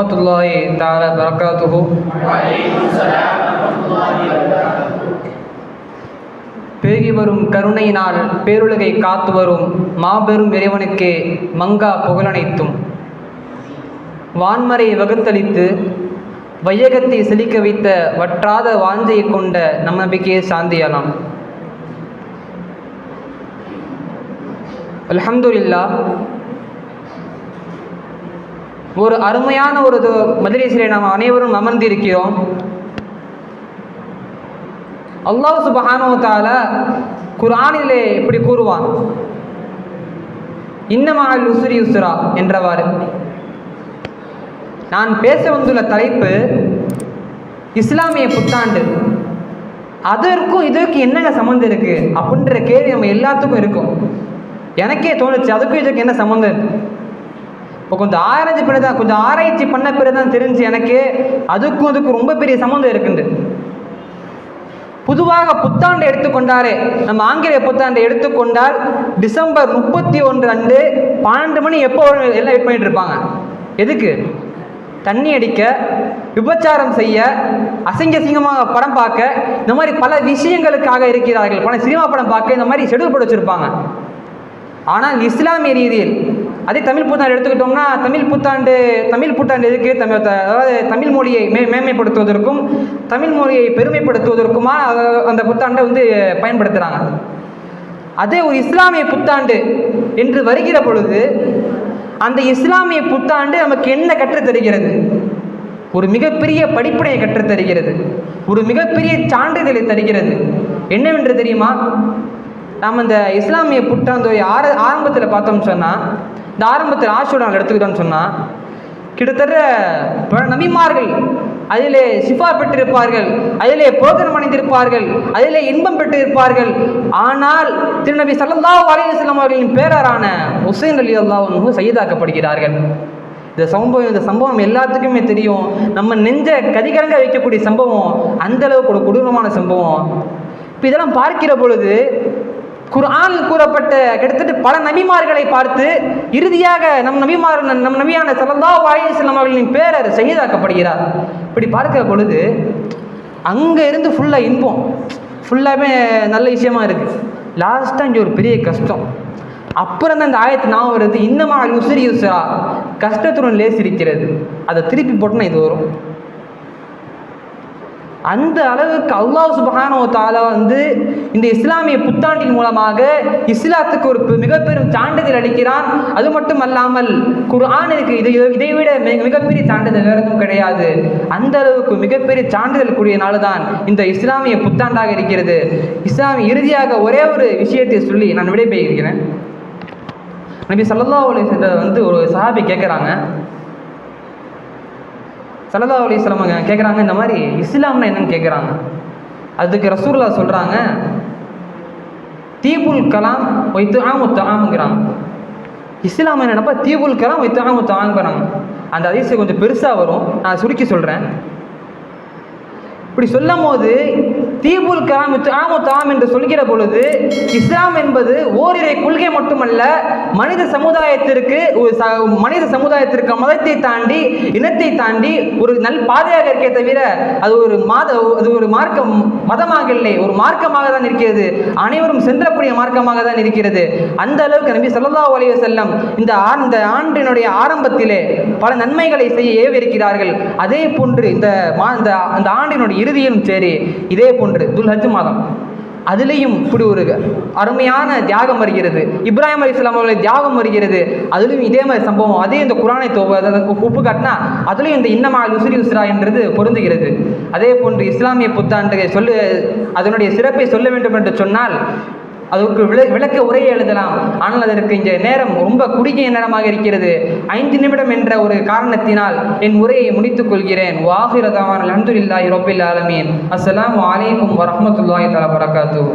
ரஹமத்துல்லாஹி தால பரக்காத்துஹு பெருகி வரும் கருணையினால் பேருலகை காத்து வரும் மாபெரும் இறைவனுக்கே மங்கா புகழனைத்தும். வான்மறை வகுத்தளித்து வையகத்தை செழிக்க வைத்த வற்றாத வாஞ்சையை கொண்ட நம் நம்பிக்கையை சாந்தியலாம் அலமதுல்லா ஒரு அருமையான ஒரு மதுரேசிலே நாம் அனைவரும் அமர்ந்திருக்கிறோம். அல்லாஹ் சுபஹானுவத்தால குரானிலே குர்ஆனிலே இப்படி கூறுவான். இன்னமாக உசுரி உசுரா என்றவாறு. நான் பேச வந்துள்ள தலைப்பு இஸ்லாமிய புத்தாண்டு. அதற்கும் இதற்கும் என்னங்க சம்மந்தம் இருக்குது அப்படின்ற கேள்வி நம்ம எல்லாத்துக்கும் இருக்கும். எனக்கே தோணுச்சு அதுக்கும் இதுக்கு என்ன சம்மந்தம் இப்போ கொஞ்சம் ஆராய்ச்சி பண்ணி தான் கொஞ்சம் ஆராய்ச்சி பண்ண பிறகு தான் தெரிஞ்சு எனக்கு அதுக்கும் அதுக்கும் ரொம்ப பெரிய சம்மந்தம் இருக்குது பொதுவாக புத்தாண்டு எடுத்துக்கொண்டாரே நம்ம ஆங்கிலேய புத்தாண்டை எடுத்துக்கொண்டால் டிசம்பர் முப்பத்தி ஒன்று அன்று பன்னெண்டு மணி எப்போ வரும் எல்லாம் வெயிட் பண்ணிட்டு இருப்பாங்க. எதுக்கு? தண்ணி அடிக்க விபச்சாரம் செய்ய அசிங்க அசிங்கமாக படம் பார்க்க இந்த மாதிரி பல விஷயங்களுக்காக இருக்கிறார்கள். பல சினிமா படம் பார்க்க இந்த மாதிரி ஷெடியூல் போட்டு வச்சுருப்பாங்க. ஆனால் இஸ்லாமிய ரீதியில் அதே தமிழ் புத்தாண்டு எடுத்துக்கிட்டோம்னா தமிழ் புத்தாண்டு தமிழ் புத்தாண்டு எதுக்கு தமிழ் அதாவது தமிழ் மொழியை மே மேன்மைப்படுத்துவதற்கும் தமிழ் மொழியை பெருமைப்படுத்துவதற்குமா அந்த புத்தாண்டை வந்து பயன்படுத்துகிறாங்க அதே ஒரு இஸ்லாமிய புத்தாண்டு என்று வருகிற பொழுது அந்த இஸ்லாமிய புத்தாண்டு நமக்கு என்ன கற்றுத்தருகிறது ஒரு மிகப்பெரிய படிப்பினையை கற்றுத்தருகிறது ஒரு மிகப்பெரிய சான்றிதழை தருகிறது. என்னவென்று தெரியுமா? நாம் இந்த இஸ்லாமிய புத்தாண்டு ஆர ஆரம்பத்தில் பார்த்தோம்னு சொன்னால் இந்த ஆரம்பத்தில் ஆஷூர் நாள் எடுத்துக்கிட்டோம்னு சொன்னால் கிட்டத்தட்ட பல நபிமார்கள் அதிலே சிஃபா பெற்றிருப்பார்கள் அதிலே போதனம் அடைந்திருப்பார்கள் அதிலே இன்பம் பெற்றிருப்பார்கள். ஆனால் திருநபி சல்லா அலைஹி அவர்களின் பேரரான உசைன் அலி அல்லாவும் சையதாக்கப்படுகிறார்கள். இந்த சம்பவம் இந்த சம்பவம் எல்லாத்துக்குமே தெரியும். நம்ம நெஞ்ச கதிகரங்க வைக்கக்கூடிய சம்பவம் அந்த அளவுக்கு ஒரு கொடூரமான சம்பவம். இப்போ இதெல்லாம் பார்க்கிற பொழுது குர்ஆன் கூறப்பட்ட கிட்டத்தட்ட பல நபிமார்களை பார்த்து இறுதியாக நம் நபிமார் நம் நபியான சலந்தா வாயிஸ்லாம் அவர்களின் பேரர் செய்தாக்கப்படுகிறார் இப்படி பார்க்கிற பொழுது அங்கே இருந்து ஃபுல்லாக இன்பம். ஃபுல்லாகவே நல்ல விஷயமா இருக்குது லாஸ்ட்டாக இங்கே ஒரு பெரிய கஷ்டம். அப்புறம் தான் இந்த ஆயத்து நான் வருது இன்னமா உசிரி யுசரா கஷ்டத்துடன் லேசிருக்கிறது. அதை திருப்பி போட்டுனா இது வரும். அந்த அளவுக்கு அல்லாஹ் சுபஹானோ தாலா வந்து இந்த இஸ்லாமிய புத்தாண்டின் மூலமாக இஸ்லாத்துக்கு ஒரு மிக மிகப்பெரும் சான்றிதழ் அளிக்கிறான். அது மட்டும் அல்லாமல் குர்ஆனுக்கு இதை- இதை விட மிக- மிகப்பெரிய சான்றிதழ் வேறு எதுவும் கிடையாது. அந்த அளவுக்கு மிகப்பெரிய சான்றிதழ் கூடிய நாள் தான் இந்த இஸ்லாமிய புத்தாண்டாக இருக்கிறது. இஸ்லாமிய இறுதியாக ஒரே ஒரு விஷயத்தை சொல்லி நான் விடைபெறுகிறேன். நபி சல்லா அலி வந்து ஒரு சஹாபி கேட்குறாங்க சல்லா அலிஸ்லாம் கேட்குறாங்க இந்த மாதிரி இஸ்லாம்னா என்னன்னு கேட்குறாங்க அதுக்கு ரசூல்லா சொல்கிறாங்க தீபுல் கலாம் வைத்து ஆமுத்து ஆமுங்கிறாங்க இஸ்லாம் என்னப்பா? தீபுல் கலாம் வைத்து ஆமுத்து ஆங்குறாங்க அந்த அதிசயம் கொஞ்சம் பெருசாக வரும். நான் சுருக்கி சொல்கிறேன் இப்படி சொல்லும் போது தீபுல் கலாம் ஆமு தாம் என்று சொல்கிற பொழுது இஸ்லாம் என்பது ஓரிரை கொள்கை மட்டுமல்ல மனித சமுதாயத்திற்கு ஒரு ச மனித சமுதாயத்திற்கு மதத்தை தாண்டி இனத்தை தாண்டி ஒரு நல் பாதையாக இருக்கே தவிர அது ஒரு மாத அது ஒரு மார்க்கம் மதமாக இல்லை ஒரு மார்க்கமாக தான் இருக்கிறது. அனைவரும் சென்றக்கூடிய மார்க்கமாக தான் இருக்கிறது. அந்த அளவுக்கு நம்பி சல்லா அலைஹி செல்லம் இந்த ஆ- இந்த ஆண்டினுடைய ஆரம்பத்திலே பல நன்மைகளை செய்ய ஏவிருக்கிறார்கள். அதே போன்று இந்த மா இந்த அந்த ஆண்டினுடைய இறுதியிலும் சரி. இதே போன்று துல்ஹஜ் மாதம். அதுலேயும் இப்படி ஒரு அருமையான தியாகம் வருகிறது. இப்ராஹிம் அலி இஸ்லாம் அவர்களை தியாகம் வருகிறது. அதுலேயும் இதே மாதிரி சம்பவம். அதே இந்த குரானை தோ உப்பு காட்டினா அதுலேயும் இந்த இன்னமா உசுரி உசுரா என்றது பொருந்துகிறது. அதே போன்று இஸ்லாமிய புத்தாண்டு சொல்லு அதனுடைய சிறப்பை சொல்ல வேண்டும் என்று சொன்னால் அதற்கு விள விளக்க உரையை எழுதலாம். ஆனால் அதற்கு இங்கே நேரம் ரொம்ப குறுகிய நேரமாக இருக்கிறது. ஐந்து நிமிடம் என்ற ஒரு காரணத்தினால் என் உரையை முடித்துக் கொள்கிறேன். வாஹிரதான் அலமதுல்லாஹி ரப்பில் ஆலமீன். அஸ்லாம் வலைக்கும் வரமத்துல்லாஹி தலா வரகாத்துஹு